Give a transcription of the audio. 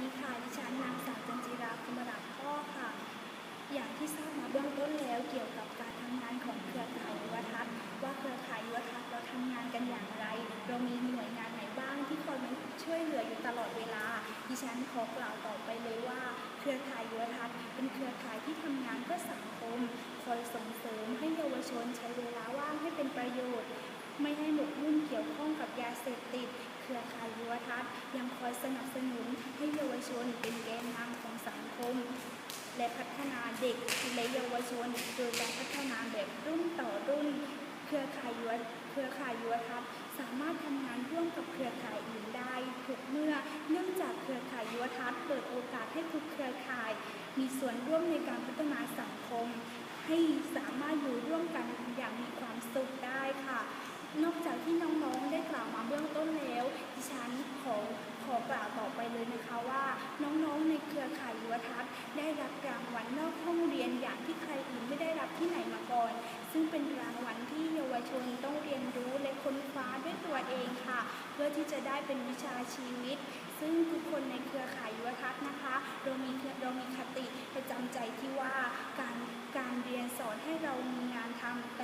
ดีค่ะ ดิฉันนางสาวจันจิราคุมราพ่อค่ะ อย่างที่ทราบมาเบื้องต้นแล้วเกี่ยวกับการทำงานของเครือข่ายยุวทัศน์ว่าเครือข่ายยุวทัศน์เราทำงานกันอย่างไร เรามีหน่วยงานไหนบ้างที่คอยมาช่วยเหลืออยู่ตลอดเวลา ดิฉันขอกล่าวต่อไปเลยว่า เครือข่ายยุวทัศน์เป็นเครือข่ายที่ทำงานเพื่อสังคม คอยส่งเสริมให้เยาวชนใช้เวลาว่างให้เป็นประโยชน์ ไม่ให้หมกมุ่นเกี่ยวข้องกับยาเสพติด นเป็นแกนนำของสังคม และพัฒนาเด็กและเยาวชนโดยการพัฒนาแบบรุ่นต่อรุ่น เครือข่ายยุวเครือข่ายยุวทัศน์สามารถทำงานร่วมกับเครือข่ายอื่นได้ทุกเมื่อเนื่องจากเครือข่ายยุวทัศน์เปิดโอกาสให้ทุกเครือข่าย มีส่วนร่วมในการพัฒนาสังคม ให้สามารถอยู่ร่วมกันอย่างมีความสุขได้ค่ะ นอกจากที่น้องๆได้กล่าวมาเบื้องต้นแล้วดิ ได้รับรางวัลนอกห้องเรียนอย่างที่ใครอื่นไม่ได้รับที่ไหนมาก่อน ซึ่งเป็นรางวัลที่เยาวชนต้องเรียนรู้และค้นคว้าด้วยตัวเองค่ะ เพื่อที่จะได้เป็นวิชาชีวิต ซึ่งทุกคนในเครือข่ายยุวทัศน์นะคะเรามีเรามีคติประจำใจที่ว่าการการเรียนสอนให้เรามีงานทำแต่กา